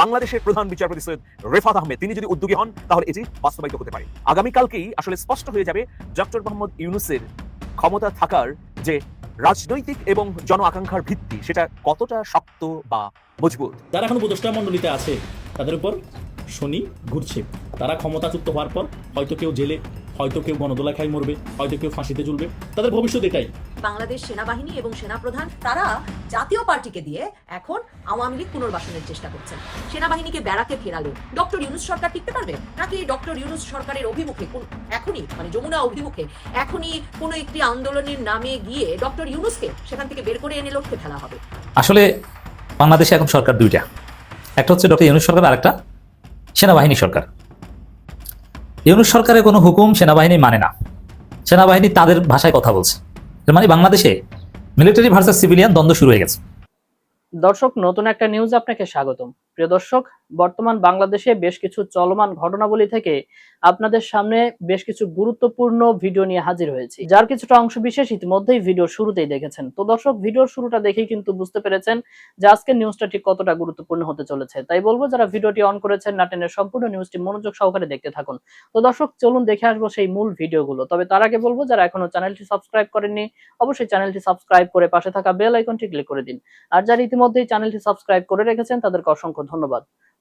বাংলাদেশের প্রধান বিচারপতি সৈয়দ রেফাত আহমেদ, তিনি যদি উদ্যোগী হন, তাহলে এটি বাস্তবায়িত হতে পারে। আগামীকালকেই আসলে স্পষ্ট হয়ে যাবে ডক্টর মোহাম্মদ ইউনুসের ক্ষমতা থাকার যে রাজনৈতিক এবং জন আকাঙ্ক্ষার ভিত্তি, সেটা কতটা শক্ত বা মজবুত? যারা এখন উপদেষ্টা মণ্ডলীতে আছে, তাদের উপর শনি ঘুরছে। তারা ক্ষমতাচ্যুত হওয়ার পর হয়তো কেউ জেলে হয়তো কেউ গণদোলা খাই মরবে হয়তো কেউ ফাঁসিতে ঝুলবে। তাদের ভবিষ্যৎ এটাই। বাংলাদেশ সেনাবাহিনী এবং সেনাপ্রধান তারা জাতীয় পার্টিকে দিয়ে এখন আওয়ামী লীগ পুনর্বাসনের চেষ্টা করছেন। সেনাবাহিনীকে বেড়াতে ফেরালে ডক্টর ইউনুস সরকার টিকতে পারবে? নাকি ডক্টর ইউনুস সরকারের অভিমুখে কোন- এখনই মানে যমুনা অভিমুখে এখনই কোনো একটি আন্দোলনের নামে গিয়ে ডক্টর ইউনুসকে সেখান থেকে বের করে এনে লক্ষ্যে ফেলা হবে? আসলে বাংলাদেশে এখন সরকার দুইটা। একটা হচ্ছে ডক্টর ইউনুস সরকার আরেকটা সেনাবাহিনী সরকার। ইউনুস সরকারের কোনো হুকুম সেনাবাহিনী মানে না। সেনাবাহিনী তাদের ভাষায় কথা বলছে। মানে বাংলাদেশে মিলিটারি ভার্সেস সিভিলিয়ান দ্বন্দ্ব শুরু হয়ে গেছে। দর্শক, নতুন একটা নিউজ আপনাকে স্বাগতম। প্রিয় দর্শক বর্তমান বাংলাদেশে বেশ কিছু চলমান ঘটনাবলী থেকে আপনাদের সামনে বেশ কিছু গুরুত্বপূর্ণ ভিডিও নিয়ে হাজির হয়েছি। যার কিছুটা অংশ বিশেষ ইতিমধ্যেই ভিডিও শুরুতেই দেখেছেন। তো দর্শক, ভিডিওর শুরুটা দেখেই কিন্তু বুঝতে পেরেছেন যে আজকের নিউজটা ঠিক কতটা গুরুত্বপূর্ণ হতে চলেছে। তাই বলব, যারা ভিডিওটি অন করেছেন নাটেনের সম্পূর্ণ নিউজটি মনোযোগ সহকারে দেখতে থাকুন। তো দর্শক, চলুন দেখে আসব সেই মূল ভিডিওগুলো। তবে তার আগে বলব, যারা এখনও চ্যানেলটি সাবস্ক্রাইব করেননি, অবশ্যই চ্যানেলটি সাবস্ক্রাইব করে পাশে থাকা বেল আইকনটি ক্লিক করে দিন। আর যারা ইতিমধ্যেই চ্যানেলটি সাবস্ক্রাইব করে রেখেছেন, তাদেরকে অসংখ্য ধন্যবাদ।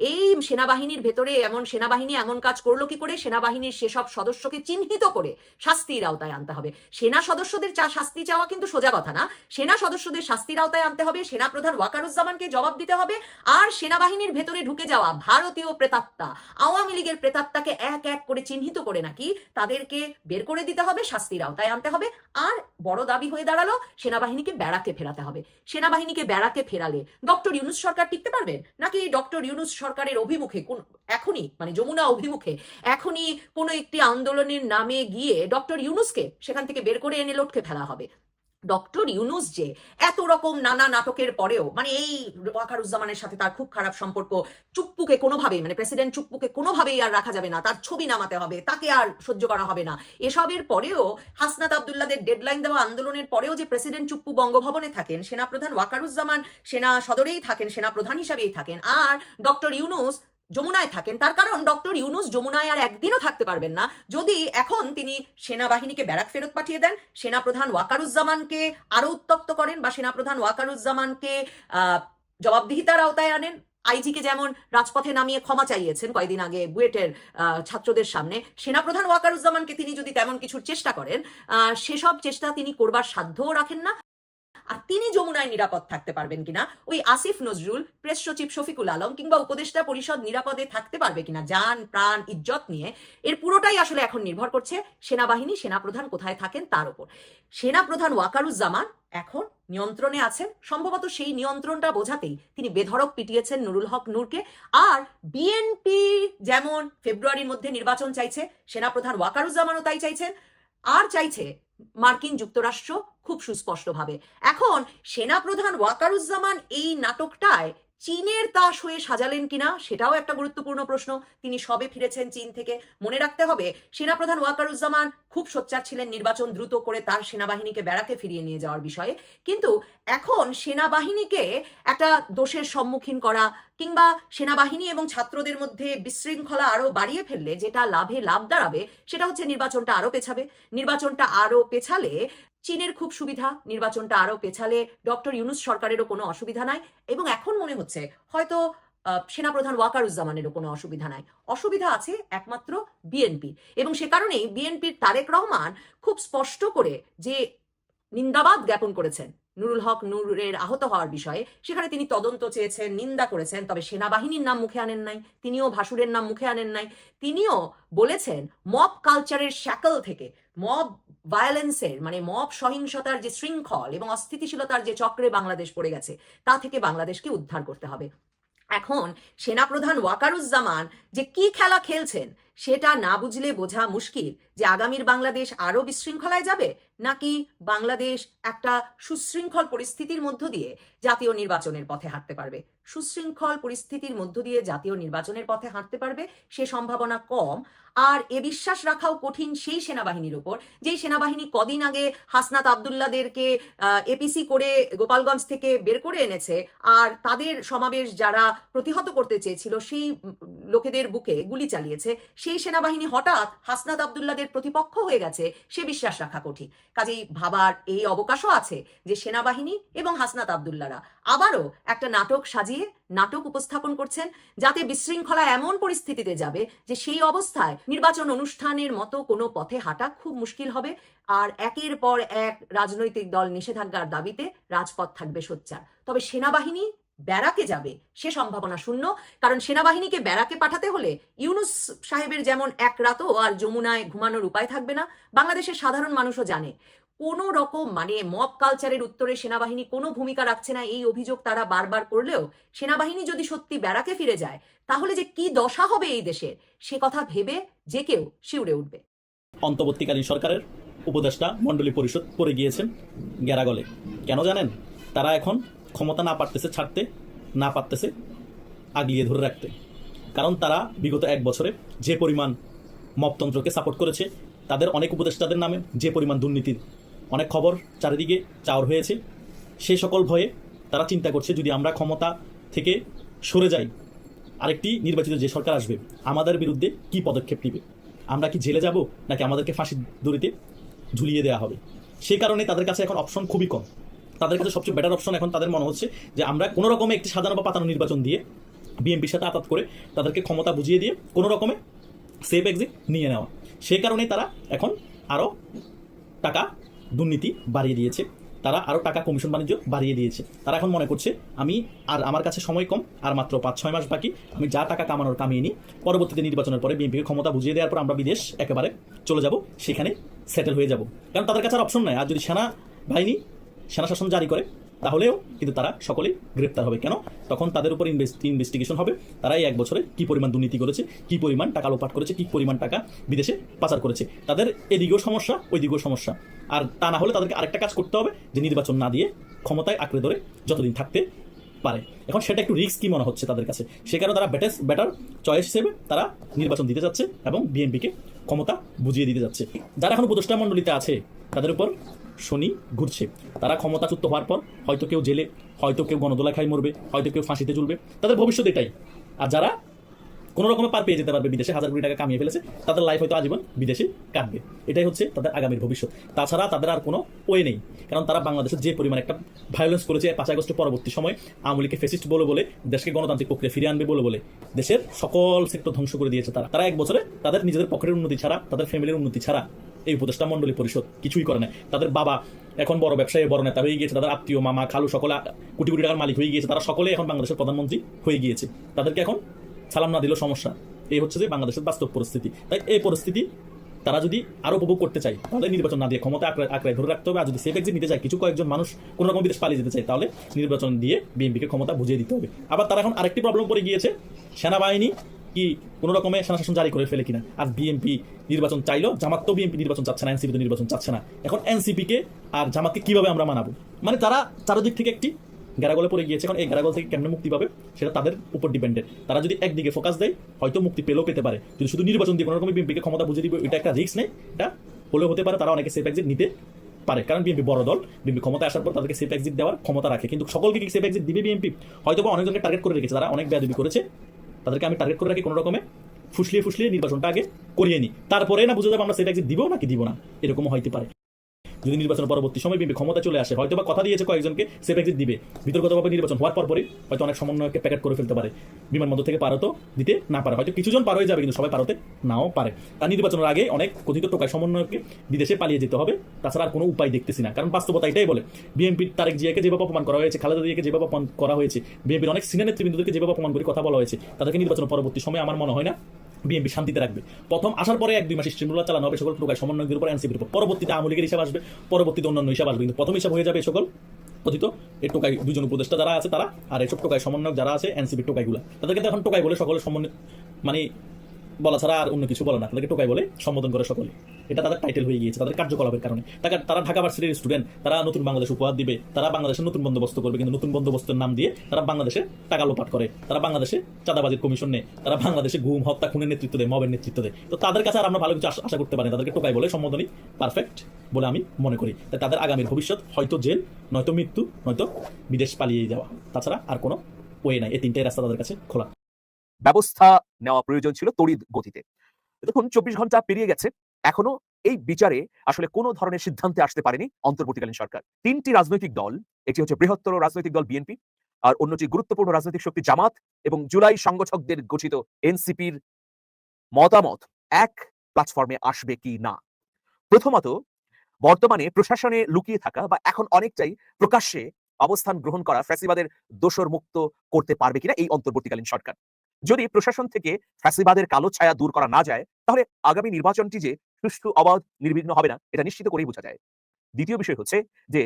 এই সেনাবাহিনীর ভেতরে এমন সেনাবাহিনী এমন কাজ করল কি করে? সেনাবাহিনীর সেসব সদস্যকে চিহ্নিত করে শাস্তির আওতায় আনতে হবে। সেনা সদস্যদের চা শাস্তি চাওয়া কিন্তু সোজা কথা না। সেনা সদস্যদের শাস্তির আওতায় আনতে হবে সেনা প্রধান ওয়াকারুজ্জামানকে জবাব দিতে হবে, আর সেনাবাহিনীর ভেতরে ঢুকে যাওয়া ভারতীয় প্রেতাত্মা, আওয়ামী লীগের প্রেতাত্মাকে এক এক করে চিহ্নিত করে নাকি তাদেরকে বের করে দিতে হবে, শাস্তির আওতায় আনতে হবে, আর বড় দাবি হয়ে দাঁড়াল, সেনাবাহিনীকে বেড়াতে ফেরাতে হবে। সেনাবাহিনীকে বেড়াতে ফেরালে ডক্টর ইউনুস সরকার টিকতে পারবেন? নাকি ডক্টর ইউনুস সরকারের অভিমুখে, কোন, এখনই মানে যমুনা অভিমুখে, এখনই কোনো একটি আন্দোলনের নামে গিয়ে ডক্টর ইউনুসকে সেখান থেকে বের করে এনে লটকে ফেলা হবে। ডক্টর ইউনুস যে এত রকম নানা নাটকের পরেও মানে এই ওয়াকারুজ্জামানের সাথে তার খুব খারাপ সম্পর্ক, চুপ্পুকে কোনোভাবেই মানে প্রেসিডেন্ট চুপ্পুকে কোনোভাবেই আর রাখা যাবে না, তার ছবি নামাতে হবে, তাকে আর সহ্য করা হবে না। এসবের পরেও হাসনাত আবদুল্লাদের ডেডলাইন দেওয়া আন্দোলনের পরেও যে প্রেসিডেন্ট চুপ্পু বঙ্গভবনে থাকেন, সেনাপ্রধান ওয়াকারুজ্জামান সেনা সদরেই থাকেন, সেনাপ্রধান হিসাবেই থাকেন, আর ডক্টর ইউনুস যমুনায় থাকেন। তার কারণ ডক্টর ইউনুস যমুনায় আর একদিনও থাকতে পারবেন না। যদি এখন তিনি সেনাবাহিনীকে ব্যারাক ফেরত পাঠিয়ে দেন, সেনাপ্রধান ওয়াকারুজ্জামানকে আরও উত্তপ্ত করেন বা সেনাপ্রধান ওয়াকারুজ্জামানকে জবাবদিহিতার আওতায় আনেন। আইজিকে যেমন রাজপথে নামিয়ে ক্ষমা চাইয়েছেন কয়েকদিন আগে বুয়েটের ছাত্রদের সামনে, সেনাপ্রধান ওয়াকারুজ্জামানকে তিনি যদি তেমন কিছুর চেষ্টা করেন সেসব চেষ্টা তিনি করবার সাধ্যও রাখেন না। আর তিনি যমুনায় নিরাপদ থাকতে পারবেন কিনা? ওই আসিফ নজরুল, প্রেস সচিব শফিকুল আলম কিংবা উপদেষ্টা পরিষদ নিরাপদে থাকতে পারবে কিনা? যান প্রাণ, ইজ্জত নিয়ে। এর পুরোটাই আসলে এখন নির্ভর করছে সেনাবাহিনী, সেনাপ্রধান কোথায় থাকেন তার উপর সেনাপ্রধান ওয়াকারুজ্জামান এখন নিয়ন্ত্রণে আছেন। সম্ভবত সেই নিয়ন্ত্রণটা বোঝাতেই তিনি বেধড়ক পিটিয়েছেন নুরুল হক নূরকে। আর বিএনপি যেমন ফেব্রুয়ারির মধ্যে নির্বাচন চাইছে, সেনাপ্রধান ওয়াকারুজ্জামানও তাই চাইছেন। আর চাইছে মার্কিন যুক্তরাষ্ট্র খুব সুস্পষ্টভাবে। এখন সেনাপ্রধান ওয়াকারুজ্জামান এই নাটকটায় চীনের তাস হয়ে সাজালেন কিনা সেটাও একটা গুরুত্বপূর্ণ প্রশ্ন। তিনি সবে ফিরেছেন চীন থেকে। মনে রাখতে হবে, সেনাপ্রধান ওয়াকারুজ্জামান খুব সোচ্চার ছিলেন নির্বাচন দ্রুত করে তার সেনাবাহিনীকে বেড়াতে ফিরিয়ে নিয়ে যাওয়ার বিষয়ে। কিন্তু এখন সেনাবাহিনীকে একটা দোষের সম্মুখীন করা কিংবা সেনাবাহিনী এবং ছাত্রদের মধ্যে বিশৃঙ্খলা আরও বাড়িয়ে ফেললে যেটা লাভে লাভ দাঁড়াবে, সেটা হচ্ছে নির্বাচনটা আরও পেছাবে। নির্বাচনটা আরও পেছালে চীনের খুব সুবিধা, নির্বাচনটা আরও পেছালে ডক্টর ইউনুস সরকারেরও কোনো অসুবিধা নাই এবং এখন মনে হচ্ছে হয়তো সেনাপ্রধান ওয়াকারুজ্জামানেরও কোনো অসুবিধা নাই। অসুবিধা আছে একমাত্র বিএনপি এবং সে কারণেই বিএনপির তারেক রহমান খুব স্পষ্ট করে যে নিন্দাবাদ জ্ঞাপন করেছেন, নুরুল হক নুরের আহত হওয়ার বিষয়ে। সেখানে তিনি তদন্ত চেয়েছেন, নিন্দা করেছেন, তবে সেনাবাহিনীর নাম মুখে আনেন নাই, তিনিও ভাসুরের নাম মুখে আনেন নাই। তিনিও বলেছেন, মব কালচারের শ্যাকল থেকে মব ভায়োলেন্সের মানে মব সহিংসতার যে শৃঙ্খল এবং অস্থিতিশীলতার যে চক্রে বাংলাদেশ পড়ে গেছে, তা থেকে বাংলাদেশকে উদ্ধার করতে হবে। এখন সেনাপ্রধান ওয়াকারুজ্জামান যে কি খেলা খেলছেন, সেটা না বুঝলে বোঝা মুশকিল যে আগামীর বাংলাদেশ আরও বিশৃঙ্খলায় যাবে, নাকি বাংলাদেশ একটা সুশৃঙ্খল পরিস্থিতির মধ্য দিয়ে জাতীয় নির্বাচনের পথে হাঁটতে পারবে। সুশৃঙ্খল পরিস্থিতির মধ্য দিয়ে জাতীয় নির্বাচনের পথে হাঁটতে পারবে, সে সম্ভাবনা কম। আর এ বিশ্বাস রাখাও কঠিন সেই সেনাবাহিনীর উপর যেই সেনাবাহিনী কদিন আগে হাসনাত আবদুল্লাদেরকে এপিসি করে গোপালগঞ্জ থেকে বের করে এনেছে, আর তাদের সমাবেশ যারা প্রতিহত করতে চেয়েছিল, সেই লোকেদের বুকে গুলি চালিয়েছে, সেই সেনাবাহিনী হঠাৎ হাসনাত আবদুল্লাদের প্রতিপক্ষ হয়ে গেছে, সে বিশ্বাস রাখা কঠিন। কাজেই ভাবার এই অবকাশও আছে যে সেনাবাহিনী এবং হাসনাত আবদুল্লারা আবারও একটা নাটক সাজিয়ে নাটক উপস্থাপন করছেন যাতে বিশৃঙ্খলা এমন পরিস্থিতিতে যাবে যে সেই অবস্থায় নির্বাচন অনুষ্ঠানের মতো কোনো পথে হাঁটা খুব মুশকিল হবে। আর একের পর এক রাজনৈতিক দল নিষেধাজ্ঞার দাবিতে রাজপথ থাকবে সোচ্চার। তবে সেনাবাহিনী ব্যারাকে যাবে, সে সম্ভাবনা শূন্য। কারণ সেনাবাহিনীকে ব্যারাকে পাঠাতে হলে ইউনুস সাহেবের যেমন এক রাতও আর যমুনায় ঘুমানোর উপায় থাকবে না। বাংলাদেশের সাধারণ মানুষও জানে। কোনো রকম মানে মব কালচারের উত্তরে সেনাবাহিনী কোনো ভূমিকা রাখছে না, এই অভিযোগ তারা বারবার করলেও, সেনাবাহিনী যদি সত্যি ব্যারাকে ফিরে যায়, তাহলে যে কি দশা হবে এই দেশের, সে কথা ভেবে যে কেউ শিউরে উঠবে। অন্তর্বর্তীকালীন সরকারের উপদেষ্টা মণ্ডলী পরিষদ পড়ে গিয়েছেন গ্যারাগলে কেন জানেন? তারা এখন ক্ষমতা না পারতেছে ছাড়তে, না পারতেছে আগলিয়ে ধরে রাখতে। কারণ তারা বিগত এক বছরে যে পরিমাণ মপতন্ত্রকে সাপোর্ট করেছে, তাদের অনেক উপদেষ্টাদের নামে যে পরিমাণ দুর্নীতির অনেক খবর চারিদিকে চাওর হয়েছে। সে সকল ভয়ে তারা চিন্তা করছে, যদি আমরা ক্ষমতা থেকে সরে যাই, আরেকটি নির্বাচিত যে সরকার আসবে, আমাদের বিরুদ্ধে কি পদক্ষেপ নেবে? আমরা কি জেলে যাব, নাকি আমাদেরকে ফাঁসির দড়িতে ঝুলিয়ে দেওয়া হবে? সেই কারণে তাদের কাছে এখন অপশন খুবই কম। তাদের কাছে সবচেয়ে বেটার অপশন এখন তাদের মনে হচ্ছে যে, আমরা কোনো রকমে একটি সাধারণ বা পাতানো নির্বাচন দিয়ে বিএনপির সাথে আতাত করে তাদেরকে ক্ষমতা বুঝিয়ে দিয়ে কোনো রকমে সেফ এক্সিট নিয়ে নেওয়া। সেই কারণেই তারা এখন আরও টাকা দুর্নীতি বাড়িয়ে দিয়েছে। তারা আরও টাকা কমিশন বাণিজ্য বাড়িয়ে দিয়েছে। তারা এখন মনে করছে, আমি আর আমার কাছে সময় কম, আর মাত্র পাঁচ ছয় মাস বাকি, আমি যা টাকা কামানোর কামিয়ে নিই, পরবর্তীতে নির্বাচনের পরে বিএনপিকে ক্ষমতা বুঝিয়ে দেওয়ার পর আমরা বিদেশ একেবারে চলে যাব, সেখানে সেটেল হয়ে যাব। কারণ তাদের কাছে আর অপশন নাই। আর যদি সেনা বাহিনী, সেনা শাসন জারি করে তাহলেও কিন্তু তারা সকলেই গ্রেপ্তার হবে। কেন? তখন তাদের উপর ইনভেস্টিগেশন হবে। তারাই এক বছরে কি পরিমাণ দুর্নীতি করেছে, কি পরিমাণ টাকা লোপাট করেছে, কি পরিমাণ টাকা বিদেশে পাচার করেছে। তাদের এদিকেও সমস্যা ওই দিকেও সমস্যা। আর তা না হলে তাদেরকে আরেকটা কাজ করতে হবে, যে নির্বাচন না দিয়ে ক্ষমতায় আঁকড়ে ধরে যতদিন থাকতে পারে। এখন সেটা একটু রিস্ক কি মনে হচ্ছে তাদের কাছে। সে কারণে তারা বেটার বেটার চয়েস হিসেবে তারা নির্বাচন দিতে যাচ্ছে এবং বিএনপিকে ক্ষমতা বুঝিয়ে দিতে যাচ্ছে। যারা এখন উপদেষ্টা মণ্ডলীতে আছে, তাদের উপর শনি ঘুরছে। তারা ক্ষমতাচ্যুত হওয়ার পর হয়তো কেউ জেলে, হয়তো কেউ গণদোলা খাই মরবে, হয়তো কেউ ফাঁসিতে ঝুলবে। তাদের ভবিষ্যৎ এটাই। আর যারা কোনো রকমে পার পেয়ে যেতে পারবে বিদেশে, হাজার কোটি টাকা কামিয়ে ফেলেছে, তাদের লাইফ হয়তো আজীবন বিদেশে কাটবে। এটাই হচ্ছে তাদের আগামীর ভবিষ্যৎ। তাছাড়া তাদের আর কোনো ওয়ে নেই। কারণ তারা বাংলাদেশের যে পরিমাণ একটা ভায়োলেন্স করেছে পাঁচ আগস্টের পরবর্তী সময় আওয়ামী লীগকে ফেসিস্ট বলে বলে, দেশকে গণতান্ত্রিক প্রক্রিয়া ফিরিয়ে আনবে বলে বলে, দেশের সকল সেক্টর ধ্বংস করে দিয়েছে তারা। তারা এক বছরে তাদের নিজেদের পকেটের উন্নতি ছাড়া, তাদের ফ্যামিলির উন্নতি ছাড়া এই উপদেষ্টা মণ্ডলী পরিষদ কিছুই করে না তাদের বাবা এখন বড় ব্যবসায়ী, বড় নেতা হয়ে গিয়েছে, তাদের আত্মীয়, মামা, খালু সকলে কোটি কোটি টাকার মালিক হয়ে গিয়েছে, তারা সকলে এখন বাংলাদেশের প্রধানমন্ত্রী হয়ে গিয়েছে। তাদেরকে এখন সালাম না দিলেও সমস্যা। এই হচ্ছে যে বাংলাদেশের বাস্তব পরিস্থিতি। তাই এই পরিস্থিতি তারা যদি আরও উপভোগ করতে চায়, তাহলে নির্বাচন না দিয়ে ক্ষমতা আঁকড়ে আঁকড়ে ধরে রাখতে হবে। আর যদি সেফ এক্সিট নিতে চায়, কিছু কয়েকজন মানুষ কোনো রকম বিদেশ পালিয়ে যেতে চায়, তাহলে নির্বাচন দিয়ে বিএনপিকে ক্ষমতা বুঝিয়ে দিতে হবে। আবার তারা এখন আরেকটি প্রবলেম পড়ে গিয়েছে, সেনাবাহিনী কি কোনো রকমে সেনা শাসন জারি করে ফেলে কিনা? আর বিএনপি নির্বাচন চাইলো, জামাত তো বিএনপি নির্বাচন চাচ্ছে না এনসিপি তো নির্বাচন চাচ্ছে না। এখন এনসিপিকে আর জামাতকে কীভাবে আমরা মানাবো? মানে তারা চারদিক থেকে একটি গ্যারাগলে পড়ে গিয়েছে, এখন এই গ্যারাগল থেকে কেমনে মুক্তি পাবে সেটা তাদের উপর ডিপেন্ডেন্ট তারা যদি একদিকে ফোকাস দেয়, হয়তো মুক্তি পেলেও পেতে পারে। যদি শুধু নির্বাচন দিয়ে কোনো রকম বিএনপিকে ক্ষমতা বুঝে দিবে, এটা একটা রিস্ক নেই, এটা হলেও হতে পারে, তারা অনেকে সেফ নিতে পারে। কারণ বিএনপি বড় দল বিএনপি ক্ষমতা আসার পর তাদেরকে সেফ এক্সিট দেওয়ার ক্ষমতা রাখে। কিন্তু সকলকে কি সেফ এক্সিট দিবে বিএনপি হয়তো বা অনেকজনকে টার্গেট করে রেখেছে, তারা অনেক বেয়াদবি করেছে। তাদেরকে আমি টার্গেট করে রাখি কোনো রকমে, ফুসলিয়ে ফুসলিয়ে নির্বাচনটা আগে করিয়ে নিই। তারপরে না বুঝে যাব আমরা সেটা দিব নাকি দিব না, এরকমও হইতে পারে। যদি নির্বাচন পরবর্তী সময় বিএনপি ক্ষমতা চলে আসে হয়তো বা কথা দিয়েছে কয়েকজনকে সেফ এক্সিট দিবে। বিতর্কতভাবে নির্বাচন হওয়ার পরপরই হয়তো অনেক সমন্বয়কে প্যাকেট করে ফেলতে পারে। বিমানবন্দর থেকে পারতো দিতে না পারে। হয়তো কিছুজন পার হয়ে যাবে, কিন্তু সবাই পারতে নাও পারে। তার নির্বাচনের আগে অনেক কথিত টোকায় সমন্বয়কে বিদেশে পালিয়ে যেতে হবে। তাছাড়া আর কোনো উপায় দেখতেছি না। কারণ বাস্তবতা এটাই বলে, বিএনপির তারেক জিয়াকে যেভাবে অপমান করা হয়েছে, খালেদা জিয়াকে যেভাবে অপমান করা হয়েছে, বিএনপির অনেক সিনিয়র নেতৃবৃন্দদেরকে যেভাবে অপমান করে কথা বলা হয়েছে, তাদেরকে নির্বাচন পরবর্তী সময় আমার মনে হয় না বিএনপি শান্তিতে রাখবে। প্রথম আসার পরে এক দুই মাস স্ট্রিমুলা চালানো হবে, সকল প্রকার সমন্বয়কের উপর এনসিপির উপর। পরবর্তীতে আওয়ামী লীগের হিসাব আসবে, পরবর্তীতে অন্যান্য হিসাব আসবে, কিন্তু প্রথম হিসাব হয়ে যাবে সকল কথিত এই টোকাই দুজন উপদেষ্টা যারা আছে তারা, আর এইসব টোকাই সমন্বয়ক যারা আছে, এনসিপির টোকাইগুলো। তাদেরকে তো এখন টোকাই বলে সকলের সমন্বয় মানে বলা ছাড়া আর অন্য কিছু বলে না। তাদেরকে টোকাই বলে, সম্বোধন করে সকলে। এটা তাদের টাইটেল হয়ে গিয়েছে, তাদের কার্যকলাপের কারণে। তারা তারা ঢাকা ভার্সিটির স্টুডেন্ট তারা নতুন বাংলাদেশ উপহার দিবে, তারা বাংলাদেশের নতুন বন্দোবস্ত করবে, কিন্তু নতুন বন্দোবস্তের নাম দিয়ে তারা বাংলাদেশে টাকা লোপাট করে। তারা বাংলাদেশে চাঁদাবাজির কমিশন নেয়, তারা বাংলাদেশে গুম, হত্যা, খুনের নেতৃত্ব দেয়, মবের নেতৃত্ব দেয়। তো তাদের কাছে আর আমরা ভালো কিছু আশা- করতে পারি। তাদেরকে টোকাই বলে সম্বোধনই পারফেক্ট বলে আমি মনে করি। তাই তাদের আগামীর ভবিষ্যৎ, হয়তো জেল, নয়তো মৃত্যু, নয়তো বিদেশ পালিয়ে যাওয়া। তাছাড়া আর কোনো ওয়ে নাই। এই তিনটাই রাস্তা তাদের কাছে খোলা। ব্যবস্থা নেওয়া প্রয়োজন ছিল তড়িৎ গতিতে। দেখুন, চব্বিশ ঘণ্টা পেরিয়ে গেছে। এখনও এই বিচারে আসলে কোনো ধরনের সিদ্ধান্তে আসতে পারেনি অন্তর্বর্তীকালীন সরকার। তিনটি রাজনৈতিক দল, একটি হচ্ছে বৃহত্তর রাজনৈতিক দল বিএনপি, আর অন্যটি গুরুত্বপূর্ণ রাজনৈতিক শক্তি জামাত এবং জুলাই সংগঠকদের গঠিত এনসিপির মতামত, এক প্ল্যাটফর্মে আসবে কি না। প্রথমত, বর্তমানে প্রশাসনে লুকিয়ে থাকা বা এখন অনেকটাই প্রকাশ্যে অবস্থান গ্রহণ করা ফ্যাসিবাদের দোষর মুক্ত করতে পারবে কিনা এই অন্তর্বর্তীকালীন সরকার। যদি প্রশাসন থেকে ফ্যাসিবাদের কালো ছায়া দূর করা না যায়, তাহলে আগামী নির্বাচনটি যে সুষ্ঠু, অবাধ, নির্বিঘ্ন হবে না, এটা নিশ্চিত করেই বোঝা যায়। দ্বিতীয় বিষয় হচ্ছে যে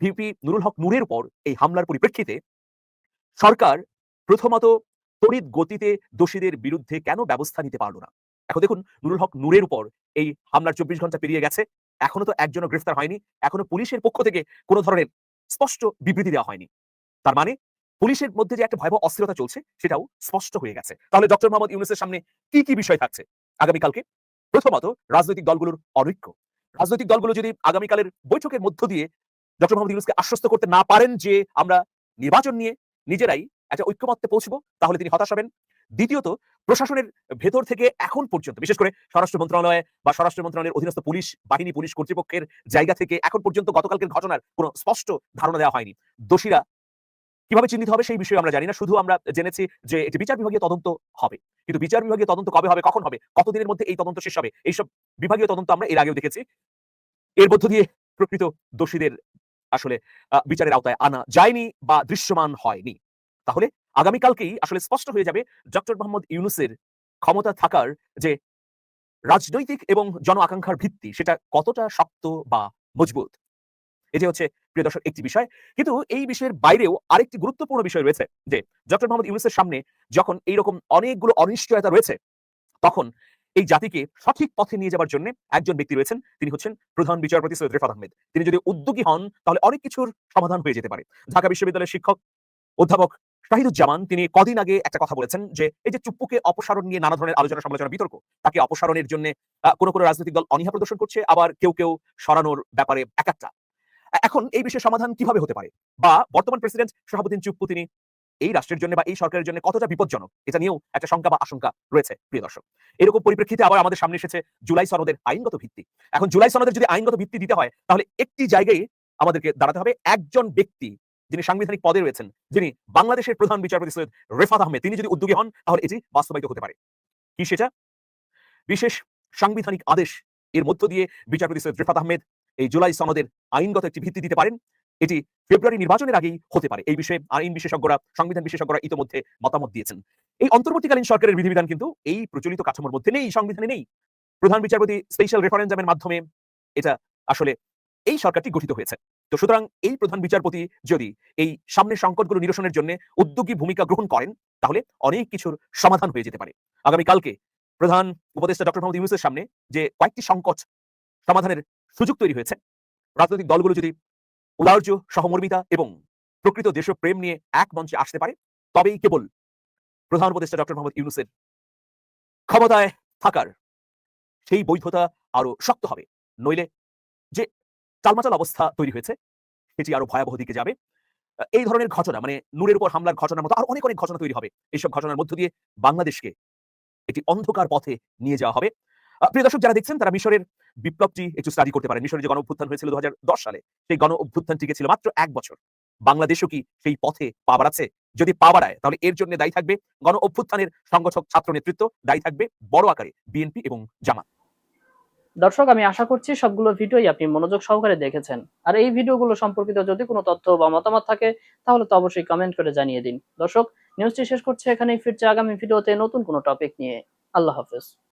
ভিপি নুরুল হক নূরের উপর এই হামলার পরিপ্রেক্ষিতে সরকার প্রথমত তড়িৎ গতিতে দোষীদের বিরুদ্ধে কেন ব্যবস্থা নিতে পারল না? এখন দেখুন, নুরুল হক নূরের উপর এই হামলার চব্বিশ ঘণ্টা পেরিয়ে গেছে। এখনও তো একজনও গ্রেফতার হয়নি। এখনও পুলিশের পক্ষ থেকে কোনো ধরনের স্পষ্ট বিবৃতি দেওয়া হয়নি। তার মানে পুলিশের মধ্যে যে একটা ভয়াবহ অস্থিরতা চলছে, সেটাও স্পষ্ট হয়ে গেছে। তাহলে ডক্টর মোহাম্মদ ইউনুসের সামনে কি কি বিষয় থাকছে? আগামীকালকে প্রথমত রাজনৈতিক দলগুলোর অনৈক্য। রাজনৈতিক দলগুলো যদি আগামীকালের বৈঠকের মধ্য দিয়ে ডক্টর মোহাম্মদ ইউনুসকে আশ্বস্ত করতে না পারেন যে আমরা নির্বাচন নিয়ে নিজেরাই একটা ঐক্যমত্যে পৌঁছবো, তাহলে তিনি হতাশ হবেন। দ্বিতীয়ত, প্রশাসনের ভেতর থেকে এখন পর্যন্ত, বিশেষ করে স্বরাষ্ট্র মন্ত্রণালয় বা স্বরাষ্ট্র মন্ত্রণালয়ের অধীনস্থ পুলিশ, বাহিনী, পুলিশ কর্তৃপক্ষের জায়গা থেকে এখন পর্যন্ত গতকালকের ঘটনার কোনো স্পষ্ট ধারণা দেওয়া হয়নি। দোষীরা কীভাবে চিহ্নিত হবে সেই বিষয়ে আমরা জানি না। শুধু আমরা জেনেছি যে এটি বিচার বিভাগীয় তদন্ত হবে। কিন্তু বিচার বিভাগীয় তদন্ত কবে হবে, কখন হবে, কতদিনের মধ্যে এই তদন্ত শেষ হবে, এইসব বিভাগীয় তদন্ত আমরা এর আগেও দেখেছি। এর মধ্য দিয়ে প্রকৃত দোষীদের আসলে বিচারের আওতায় আনা যায়নি বা দৃশ্যমান হয়নি। তাহলে আগামীকালকেই আসলে স্পষ্ট হয়ে যাবে ডক্টর মোহাম্মদ ইউনুসের ক্ষমতা থাকার যে রাজনৈতিক এবং জন আকাঙ্ক্ষার ভিত্তি, সেটা কতটা শক্ত বা মজবুত। এটি হচ্ছে প্রিয় দর্শক, একটি বিষয়। কিন্তু এই বিষয়ের বাইরেও আরেকটি গুরুত্বপূর্ণ বিষয় রয়েছে যে, ডক্টর মোহাম্মদ ইউনুসের সামনে যখন এইরকম অনেকগুলো অনিশ্চয়তা রয়েছে, তখন এই জাতিকে সঠিক পথে নিয়ে যাবার জন্য একজন ব্যক্তি রয়েছেন, তিনি হচ্ছেন প্রধান বিচারপতি সৈয়দ রেফাত আহমেদ। তিনি যদি উদ্যোগী হন, তাহলে অনেক কিছুর সমাধান হয়ে যেতে পারে। ঢাকা বিশ্ববিদ্যালয়ের শিক্ষক অধ্যাপক শাহিদুজ্জামান, তিনি কদিন আগে একটা কথা বলেছেন যে, এই যে চুপ্পুকে অপসারণ নিয়ে নানা ধরনের আলোচনা সমালোচনা, বিতর্ক, তাকে অপসারণের জন্য কোনো কোনো রাজনৈতিক দল অনীহা প্রদর্শন করছে, আবার কেউ কেউ সরানোর ব্যাপারে এক একটা এখন এই বিষয়ে সমাধান কীভাবে হতে পারে? বা বর্তমান প্রেসিডেন্ট শাহাবুদ্দিন চুপ্পু তিনি এই রাষ্ট্রের জন্য বা এই সরকারের জন্য কতটা বিপজ্জনক? এটা নিয়েও একটা শঙ্কা বা আশঙ্কা রয়েছে, প্রিয় দর্শক। এরকম পরিপ্রেক্ষিতে আবার আমাদের সামনে এসেছে জুলাই সনদের আইনগত ভিত্তি। এখন জুলাই সনদের যদি আইনগত ভিত্তি দিতে হয়, তাহলে একটি জায়গায় আমাদেরকে দাঁড়াতে হবে একজন ব্যক্তি, যিনি সাংবিধানিক পদে রয়েছেন, যিনি বাংলাদেশের প্রধান বিচারপতি সৈয়দ রেফাত আহমেদ। তিনি যদি উদ্যোগী হন, তাহলে এটি বাস্তবায়িত হতে পারে। কি সেটা? বিশেষ সাংবিধানিক আদেশ এর মধ্য দিয়ে বিচারপতি সৈয়দ রেফাত আহমেদ এই জুলাই সনদের আইনগত একটি ভিত্তি দিতে পারেন। এটি ফেব্রুয়ারি নির্বাচনের আগেই হতে পারে। এই বিষয়ে আইন বিশেষজ্ঞরা, সংবিধান বিশেষজ্ঞরা ইতিমধ্যে মতামত দিয়েছেন। এই অন্তর্বর্তীকালীন সরকারের বিধিবিধান কিন্তু এই প্রচলিত কাঠামোর মধ্যে নেই, সংবিধানে নেই। প্রধান বিচারপতি স্পেশাল রেফারেন্ডামের মাধ্যমে এটা আসলে এই সরকারটি গঠিত হয়েছে। তো সুতরাং এই প্রধান বিচারপতি যদি এই সামনের সংকটগুলো নিরসনের জন্য উদ্যোগী ভূমিকা গ্রহণ করেন, তাহলে অনেক কিছুর সমাধান হয়ে যেতে পারে। আগামীকালকে প্রধান উপদেষ্টা ডক্টর মোহাম্মদ ইউনুসের সামনে যে কয়েকটি সংকট সমাধানের সুযোগ তৈরি হয়েছে। রাজনৈতিক দলগুলো যদি উদার্য, সহমর্মিতা এবং প্রকৃত দেশপ্রেম নিয়ে এক মঞ্চে আসতে পারে, তবেই কেবল প্রধান উপদেষ্টা ডক্টর মোহাম্মদ ইউনুসের ক্ষমতায় থাকার সেই বৈধতা আরও শক্ত হবে। নইলে যে টালমাটাল অবস্থা তৈরি হয়েছে, সেটি আরও ভয়াবহ দিকে যাবে। এই ধরনের ঘটনা মানে নূরের উপর হামলার ঘটনার মতো আরও অনেক অনেক ঘটনা তৈরি হবে। এইসব ঘটনার মধ্য দিয়ে বাংলাদেশকে একটি অন্ধকার পথে নিয়ে যাওয়া হবে। প্রিয় দর্শক, যারা দেখছেন, তারা মিশরের বিপ্লবটি একটু স্টাডি করতে পারেন। মিশরের যে গণ অভ্যুত্থান হয়েছিল দু সালে, সেই গণ অভ্যুত্থান টিকে ছিল মাত্র এক বছর। বাংলাদেশও কি সেই পথে পা বাড়াচ্ছে? যদি পা বাড়ায়, তাহলে এর জন্য দায়ী থাকবে গণ অভ্যুত্থানের সংগঠক ছাত্র নেতৃত্ব, দায়ী থাকবে বড় আকারে বিএনপি এবং জামাত। দর্শক, আমি আশা করছি সবগুলো ভিডিওই আপনি মনোযোগ সহকারে দেখেছেন। আর এই ভিডিওগুলো সম্পর্কিত যদি কোনো তথ্য বা মতামত থাকে, তাহলে তো অবশ্যই কমেন্ট করে জানিয়ে দিন। দর্শক নিউজটি শেষ করছে এখানেই। ফিরছে আগামী ভিডিওতে নতুন কোনো টপিক নিয়ে। আল্লাহ হাফেজ।